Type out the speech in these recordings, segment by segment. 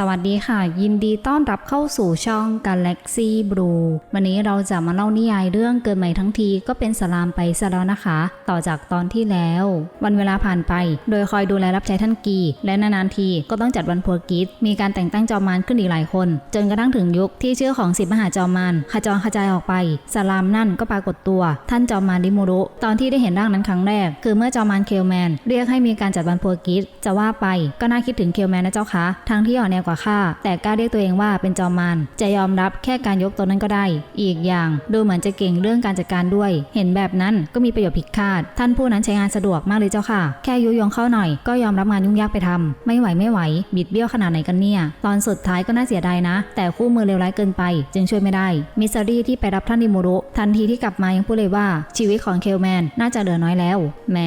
สวัสดีค่ะ ยินดีต้อนรับเข้าสู่ช่อง Galaxy Blue วันนี้เราจะมาเล่านิยายเรื่องเกินใหม่ทั้งทีก็เป็นสลามไปซะแล้วนะคะ ต่อจากตอนที่แล้ว วันเวลาผ่านไป โดยคอยดูแลรับใช้ท่านกี และนานๆทีก็ต้องจัดวันพัวกิจมีการแต่งตั้งจอมารขึ้นอีกหลายคน จนกระทั่งถึงยุคที่ชื่อของสิบมหาจอมารขจรขจายออกไปสลามนั่นก็ปรากฏตัว ท่านจอมารดิโมรุตอนที่ได้เห็นร่างนั้นครั้งแรก คือเมื่อจอมารเคลแมนเรียกให้มีการจัดวันพัวกิจจะว่าไปก็น่าคิดถึงเคลแมนนะเจ้าคะทั้งที่อ่อนแอกว่าข้าแต่กล้าเรียกตัวเองว่าเป็นจอมมารจะยอมรับแค่การยกตัวนั้นก็ได้ อีกอย่างดูเหมือนจะเก่งเรื่องการจัดการด้วย เห็นแบบนั้นก็มีประโยชน์ผิดคาด ท่านผู้นั้นใช้งานสะดวกมากเลยเจ้าค่ะ แค่ยุยงเข้าหน่อยก็ยอมรับงานยุ่งยากไปทำไม่ไหวไม่ไหว บิดเบี้ยวขนาดไหนกันเนี่ย ตอนสุดท้ายก็น่าเสียดายนะ แต่คู่มือเลวร้ายเกินไป จึงช่วยไม่ได้ มิสซารีที่ไปรับท่านดิโมรุทันทีที่กลับมายังพูดเลยว่าชีวิตของเคลแมนน่าจะเหลือน้อยแล้วแหม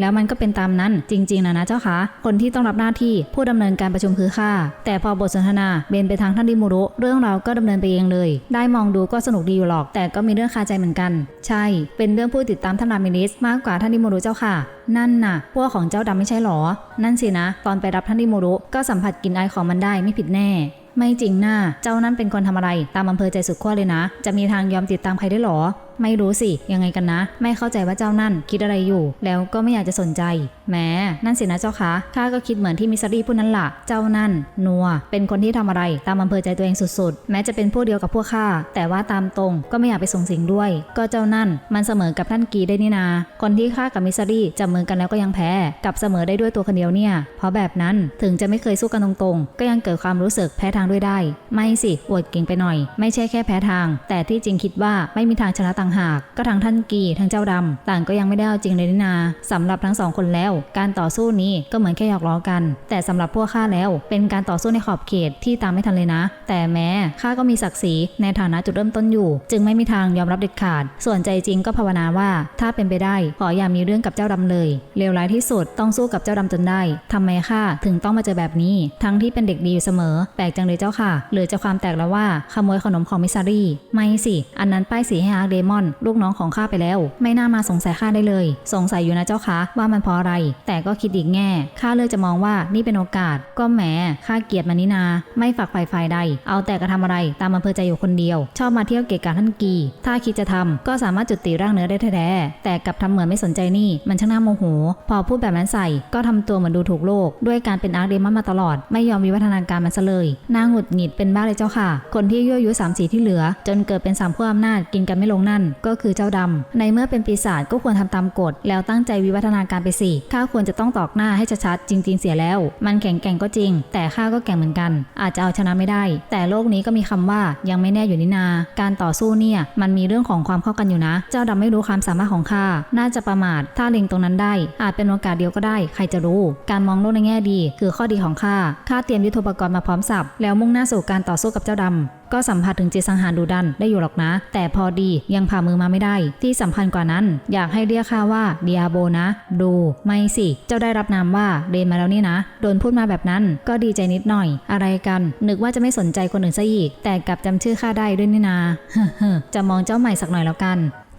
แล้วมันก็เป็นตามนั้นจริง ๆนะนะเจ้าคะคนที่ต้องรับหน้าที่ผู้ดำเนินการประชุมคือข้าแต่พอบทสนทนาเบนไปทางท่านดิโมรุเรื่องเราก็ดำเนินไปเองเลย ได้มองดูก็สนุกดีอยู่หรอก แต่ก็มีเรื่องคาใจเหมือนกัน ใช่ เป็นเรื่องผู้ติดตามท่านรามินิสมากกว่าท่านดิโมรุเจ้าค่ะ นั่นน่ะ พวกของเจ้าดำไม่ใช่หรอ นั่นสินะ ตอนไปรับท่านดิโมรุก็สัมผัสกลิ่นอายของมันได้ไม่ผิดแน่ไม่จริงน่าเจ้านั่นเป็นคนทำอะไร ตามอำเภอใจสุดขั้วเลยนะ จะมีทางยอมติดตามใครได้หรอ ไม่รู้สิ ยังไงกันนะ ไม่เข้าใจว่าเจ้านั่นคิดอะไรอยู่ แล้วก็ไม่อยากจะสนใจแหมนั่นสินะเจ้าคะข้าก็คิดเหมือนที่มิสซารีพูดนั้นล่ะ เจ้านั่น นัว เป็นคนที่ทำอะไร ตามอำเภอใจตัวเองสุดๆ แม้จะเป็นพวกเดียวกับพวกข้าแต่ว่าตามตรงก็ไม่อยากไปส่งสิงด้วย ก็เจ้านั่น มันเสมอกับท่านกีได้นี่นา คนที่ข้ากับมิสซารีจับมือกันแล้วก็ยังแพ้กับเสมอได้ด้วยตัวคนเดียวเนี่ย เพราะแบบนั้นถึงจะไม่เคยสู้กันตรงๆ ก็ยังเกิดความรู้สึกแพ้ทางด้วยได้ ไม่สิอวดเก่งไปหน่อย ไม่ใช่แค่แพ้ทาง แต่ที่จริงคิดว่าไม่มีทางชนะต่างหาก ก็ทั้งท่านกีทั้งเจ้าดำต่างก็ยังไม่ได้เอาจริงเลยนี่นาสำหรับทั้งสองคนแล้ว การต่อสู้นี้ก็เหมือนแค่หยอกล้อกัน แต่สำหรับพวกข้าแล้ว เป็นการต่อสู้ในขอบเขตที่ตามไม่ทันเลยนะ แต่แม้ข้าก็มีศักดิ์ศรีในฐานะจุดเริ่มต้นอยู่ จึงไม่มีทางยอมรับเด็ดขาด ส่วนใจจริงก็ภาวนาว่า ถ้าเป็นไปได้ขออย่ามีเรื่องกับเจ้าดำเลยเลวร้ายที่สุดต้องสู้กับเจ้าดำจนได้ทำไมข้าถึงต้องมาเจอแบบนี้ ทั้งที่เป็นเด็กดีอยู่เสมอ แปลกจังเลยเจ้าค่ะหรือจะความแตกแล้วว่าขโมยขนมของมิซารีไม่สิ อันนั้นป้ายสีให้อาร์เดมอนลูกน้องของข้าไปแล้ว ไม่น่ามาสงสัยข้าได้เลย สงสัยอยู่นะเจ้าคะว่ามันเพราะอะไร แต่ก็คิดอีกแง่ข้าเลือกจะมองว่านี่เป็นโอกาส ก็แหมข้าเกลียดมันนินา ไม่ฝักฝ่ฝ่ายใด เอาแต่กระทำอะไรตามอำเภอใจอยู่คนเดียว ชอบมาเที่ยวเกะกะท่านกี ถ้าคิดจะทำก็สามารถจุดตีร่างเนื้อได้แท้แต่กลับทำเหมือนไม่สนใจนี่ มันช่างน่าโมโห พอพูดแบบนั้นใส่ ก็ทำตัวเหมือนดูถูกโลก ด้วยการเป็นอาร์คเดมอนมาตลอด ไม่ยอมวิวัฒนาการมันซะเลยน่าหงุดหงิดเป็นบ้าเลยเจ้าค่ะ คนที่ยั่วยุสามสีที่เหลือ จนเกิดเป็นสามขั้วอำนาจกินกันไม่ลงนั่นก็คือเจ้าดำในเมื่อเป็นปีศาจก็ควรทำตามกฎ แล้วตั้งใจวิวัฒนาการไปสิข้าควรจะต้องตอกหน้าให้ชัดๆจริง ๆ เสียแล้ว มันแข็งแกร่งก็จริง แต่ข้าก็แก่งเหมือนกัน อาจจะเอาชนะไม่ได้ แต่โลกนี้ก็มีคำว่ายังไม่แน่อยู่นี่นา การต่อสู้เนี่ยมันมีเรื่องของความเข้ากันอยู่นะ เจ้าดำไม่รู้ความสามารถของข้าน่าจะประมาทถ้าเล็งตรงนั้นได้ อาจเป็นโอกาสเดียวก็ได้ ใครจะรู้ การมองโลกในแง่ดี คือข้อดีของข้าข้าเตรียมยุทโธปกรณ์มาพร้อมสับแล้วมุ่งหน้าสู่การต่อสู้กับเจ้าดำ ก็สัมผัสถึงจิตสังหารดูดันได้อยู่หรอกนะ แต่พอดียังผ่ามือมาไม่ได้ ที่สำคัญกว่านั้น อยากให้เรียกข้าว่าเดียโบนะ ดูไม่สิ เจ้าได้รับนามว่าเดนมาแล้วนี่นะ โดนพูดมาแบบนั้นก็ดีใจนิดหน่อย อะไรกัน นึกว่าจะไม่สนใจคนอื่นซะอีก แต่กลับจำชื่อข้าได้ด้วยนี่นา จะมองเจ้าใหม่สักหน่อยแล้วกัน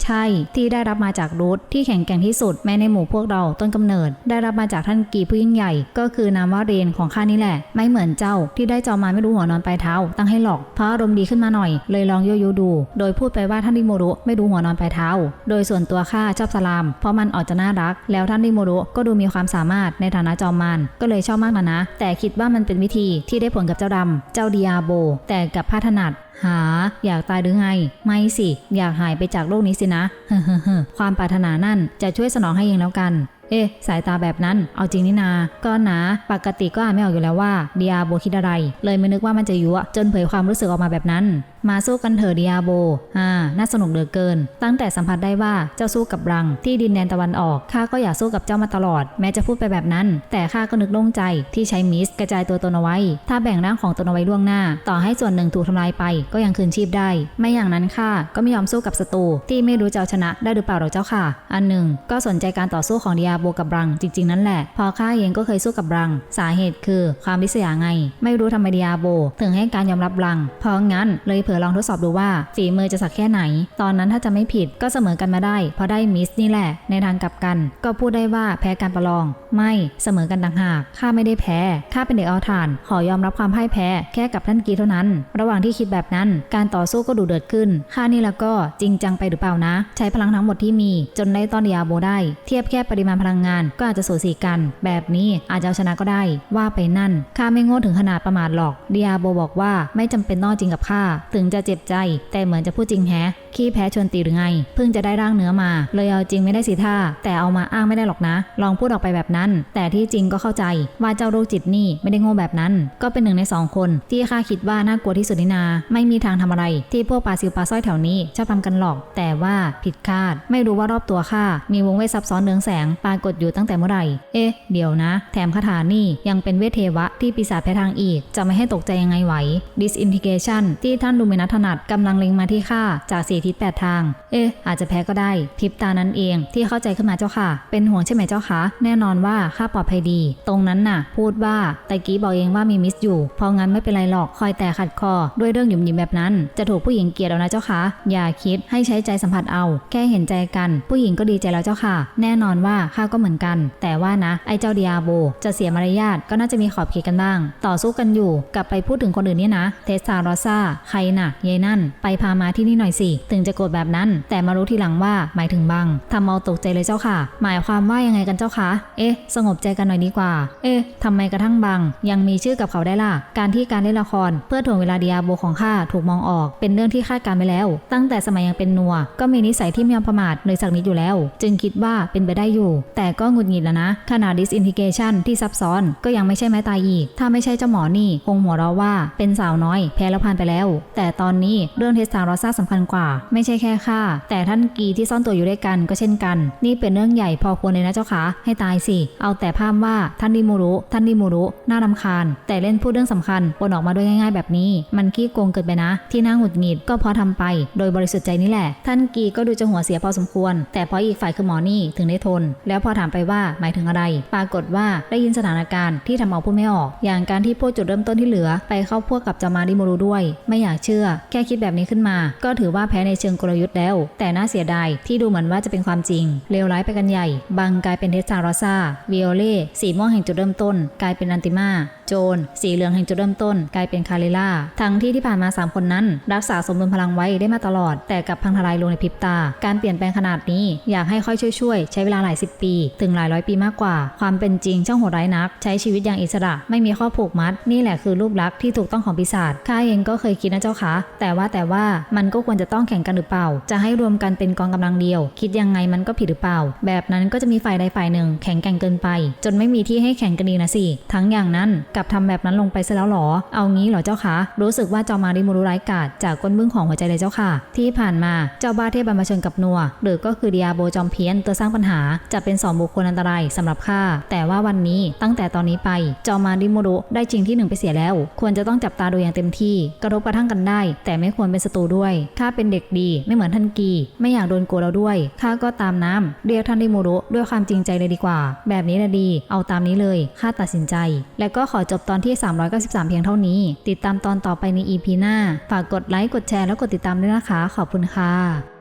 ใช่ที่ได้รับมาจากรูทที่แข็งแกร่งที่สุดแม้ในหมู่พวกเราต้นกำเนิด ได้รับมาจากท่านกีผู้ยิ่งใหญ่ ก็คือนามว่าเรนของข้านี่แหละ ไม่เหมือนเจ้าที่ได้จอมาไม่รู้หัวนอนปลายเท้า ตั้งให้หลอกเพราะอารมณ์ดีขึ้นมาหน่อย เลยลองโยโย่ดู โดยพูดไปว่าท่านดิโมรุไม่รู้หัวนอนปลายเท้า โดยส่วนตัวข้าชอบสลาม เพราะมันออกจะน่ารัก แล้วท่านดิโมรุก็ดูมีความสามารถในฐานะจอมมารก็เลยชอบมากนะนะ แต่คิดว่ามันเป็นวิธีที่ได้ผลกับเจ้าดำเจ้าดิอาโบ แต่กับพาถนัด หา อยากตายหรือไง ไม่สิ อยากหายไปจากโลกนี้สินะเฮ้อเฮ้เฮ้ความปรารถนานั่นจะช่วยสนองให้เองแล้วกันเอ๊ะสายตาแบบนั้น เอาจริงนี่นา ก็นะปกติก็อ่านไม่ออกอยู่แล้วว่าเดียโบคิดอะไร เลยไม่นึกว่ามันจะยั่วจนเผยความรู้สึกออกมาแบบนั้นมาสู้กันเถอะเดียโบ อ่า น่าสนุกเหลือเกิน ตั้งแต่สัมผัสได้ว่าเจ้าสู้กับรัง ที่ดินแดนตะวันออก ข้าก็อยากสู้กับเจ้ามาตลอด แม้จะพูดไปแบบนั้น แต่ข้าก็นึกโล่งใจที่ใช้มิสกระจายตัวตนเอาไว้ ถ้าแบ่งร่างของตนเอาไว้ล่วงหน้า ต่อให้ส่วนหนึ่งถูกทำลายไป ก็ยังคืนชีพได้ ไม่อย่างนั้นข้าก็ไม่ยอมสู้กับศัตรูที่ไม่รู้จะชนะได้หรือเปล่าหรอกเจ้าค่ะ อันหนึ่ง ก็สนใจการต่อสู้ของเดียโบกับรัง จริง ๆ นั่นแหละ พอข้าเองก็เคยสู้กับรัง สาเหตุคือความริษยาไง ไม่รู้ทำไมเดียโบ ถึงให้การยอมรับรัง เพราะงั้นเลยผผลอลองทดสอบดูว่าฝีมือจะสักแค่ไหน ตอนนั้นถ้าจะไม่ผิดก็เสมอกันมาได้เพราะได้มิสนี่แหละ ในทางกลับกัน ก็พูดได้ว่าแพ้การประลอง ไม่เสมอกันต่างหากข้าไม่ได้แพ้ข้าเป็นเด็กเอาถาน ขอยอมรับความพ่ายแพ้แค่กับท่านกีเท่านั้น ระหว่างที่คิดแบบนั้น การต่อสู้ก็ดูเดือดขึ้นข้านี่แล้วก็จริงจังไปหรือเปล่านะ ใช้พลังทั้งหมดที่มีจนได้ต้อนดิอาโบได้ เทียบแค่ปริมาณพลังงานก็อาจจะสูสีกัน แบบนี้อาจจะเอาชนะก็ได้ ว่าไปนั่นข้าไม่โง่ถึงขนาดประมาทหรอกดิอาโบบอกว่าไม่จำเป็นต้องจริงกับข้าถึงึงจะเจ็บใจ แต่เหมือนจะพูดจริงแฮะขี้แพ้ชวนตีหรือไง เพิ่งจะได้ร่างเนื้อมา เลยเอาจริงไม่ได้สิท่า แต่เอามาอ้างไม่ได้หรอกนะ ลองพูดออกไปแบบนั้น แต่ที่จริงก็เข้าใจ ว่าเจ้าโรคจิตนี่ไม่ได้โง่แบบนั้น ก็เป็นหนึ่งในสองคนที่ข้าคิดว่าน่ากลัวที่สุดนี่นา ไม่มีทางทำอะไร ที่พวกปลาซิวปลาสร้อยแถวนี้ชอบทำกันหรอก แต่ว่าผิดคาด ไม่รู้ว่ารอบตัวข้ามีวงเวทซับซ้อนเนืองแสงปรากฏอยู่ตั้งแต่เมื่อไหร่ เอ๊ะ เดี๋ยวนะ แถมคาถานี่ยังเป็นเวทเทวะที่ปีศาจแพ้ทางอีก จะไม่ให้ตกใจยังไงไหว disintegration ที่ท่านดูมนัทถนัดกำลังเล็งมาที่ข้าจากสี่ทิศแปดทาง เอ๊ะ อาจจะแพ้ก็ได้พริบตานั้นเองที่เข้าใจขึ้นมาเจ้าค่ะ เป็นห่วงใช่ไหมเจ้าคะแน่นอนว่าข้าปลอดภัยดี ตรงนั้นน่ะ พูดว่าต่กี้บอกเองว่ามีมิสอยู่เพราะงั้นไม่เป็นไรหรอกคอยแต่ขัดคอ ด้วยเรื่องหยุมหยิมแบบนั้น จะถูกผู้หญิงเกลียดเอานะเจ้าคะอย่าคิดให้ใช้ใจสัมผัสเอา แค่เห็นใจกัน ผู้หญิงก็ดีใจแล้วเจ้าค่ะ แน่นอนว่าข้าก็เหมือนกัน แต่ว่านะไอ้เจ้าเดิอาโบ จะเสียมารยาทก็น่าจะมีขอบเขตกันบ้าง ต่อสู้กันอยู่กลับไปพูดถึงคนอื่นนี่นะ เทสซารอซ่าใครน่ะยายนั่น ไปพามาที่นี่หน่อยสิ ถึงจะโกรธแบบนั้น แต่มารู้ทีหลังว่าหมายถึงบังทำเอาตกใจเลยเจ้าค่ะ หมายความว่ายังไงกันเจ้าคะเอ๊ะ สงบใจกันหน่อยดีกว่า เอ๊ะทำไมกระทั่งบัง ยังมีชื่อกับเขาได้ล่ะ การที่การเล่นละคร เพื่อถ่วงเวลาเดิอาโบของข้าถูกมองออก เป็นเรื่องที่คาดการณ์ไปแล้ว ตั้งแต่สมัยยังเป็นนัว ก็มีนิสัยที่ไม่ยอมประมาทเลยสักนิดอยู่แล้ว จึงคิดว่าเป็นไปได้อยู่ แต่ก็งุดหงิดแล้วนะขนาด disintegration ที่ซับซ้อนก็ยังไม่ใช่ไม้ตายอีก ถ้าไม่ใช่เจ้าหมอนี่คงหัวเราะว่าเป็นสาวน้อยแพ้แล้วผ่านไปแล้ว แต่ตอนนี้เรื่องเทสซารอซ่าสำคัญกว่า ไม่ใช่แค่ข้าแต่ท่านกีที่ซ่อนตัวอยู่ด้วยกันก็เช่นกัน นี่เป็นเรื่องใหญ่พอควรเลยนะเจ้าคะให้ตายสิ เอาแต่ภาพว่าท่านดิมูรุท่านดิมูรุน่ารำคาญ แต่เล่นพูดเรื่องสำคัญปนออกมาด้วยง่าย ๆ แบบนี้ มันขี้โกงเกินไปนะ ที่น่าหงุดหงิดก็พราะทำไป โดยบริสุทธิ์ใจนี่แหละ ท่านกีก็ดูจะหัวเสียพอสมควร แต่พราะอีกฝ่ายคือหมอนี่ถึงได้ทน แล้วพอถามไปว่าหมายถึงอะไร ปรากฏว่าได้ยินสถานการณ์ที่ทำเอาพูดไม่ออก อย่างการที่พวกจุดเริ่มต้นที่เหลือ ไปเข้าพวกกับจามาดิมูรุด้วย ไม่อยากเชื่อแค่คิดแบบนี้ขึ้นมา ก็ถือว่าแพ้ในเชิงกลยุทธ์แล้ว แต่น่าเสียดายที่ดูเหมือนว่าจะเป็นความจริง เลวร้ายไปกันใหญ่ บังกลายเป็นเทสซารอซาวิโอเล่สีม่วงแห่งจุดเริ่มต้น กลายเป็นอันติมา โจนสีเหลืองแห่งจุดเริ่มต้น กลายเป็นคาเรล่า ทั้งที่ที่ผ่านมา 3 คนนั้น รักษาสมดุลพลังไว้ได้มาตลอด แต่กับพังทลายลงในพริบตา การเปลี่ยนแปลงขนาดนี้อยากให้ค่อยช่วยๆ ใช้เวลาหลายสิบปี ถึงหลายร้อยปีมากกว่า ความเป็นจริงช่างโหดร้ายนัก ใช้ชีวิตอย่างอิสระ ไม่มีข้อผูกมัด นี่แหละคือรูปลักษณ์ที่ถูกต้องของปีศาจข้าเองก็เคยคิดนะเจ้าคะแต่ว่าแต่ว่ามันก็ควรจะต้องแข่งกันหรือเปล่า จะให้รวมกันเป็นกองกำลังเดียว คิดยังไงมันก็ผิดหรือเปล่า แบบนั้นก็จะมีฝ่ายใดฝ่ายหนึ่ง แข่งแกร่งเกินไป จนไม่มีที่ให้แข่งกันดีนะสิทั้งอย่างนั้นกับทำแบบนั้นลงไปซะแล้วหรอ เอางี้เหรอเจ้าคะรู้สึกว่าจอมาริมูรุร้ายกาจจากก้นบึ้งของหัวใจเลยเจ้าค่ะ ที่ผ่านมาเจ้าบ้าเทพบรรพชนกับนัว หรือก็คือเดิอาโบจอมเพี้ยนตัวสร้างปัญหาจะเป็นสองบุคคลอันตรายสำหรับข้าแต่ว่าวันนี้ตั้งแต่ตอนนี้ไปจอมาริมูรุได้จริงที่หนึ่งไปเสียแล้ว ควรจะต้องจับตาดูอย่างเต็มที่ กระทบกระทั่งกันได้ แต่ไม่ควรเป็นศัตรูด้วยข้าเป็นเด็กดีไม่เหมือนท่านกี ไม่อยากโดนโกเราด้วยข้าก็ตามน้ำเรียกท่านริมูรุด้วยความจริงใจเลยดีกว่า แบบนี้นะดี เอาตามนี้เลยข้าตัดสินใจ และก็ขอจบตอนที่ 393 เพียงเท่านี้ ติดตามตอนต่อไปใน EP หน้า ฝากกดไลค์ กดแชร์ แล้วกดติดตามด้วยนะคะ ขอบคุณค่ะ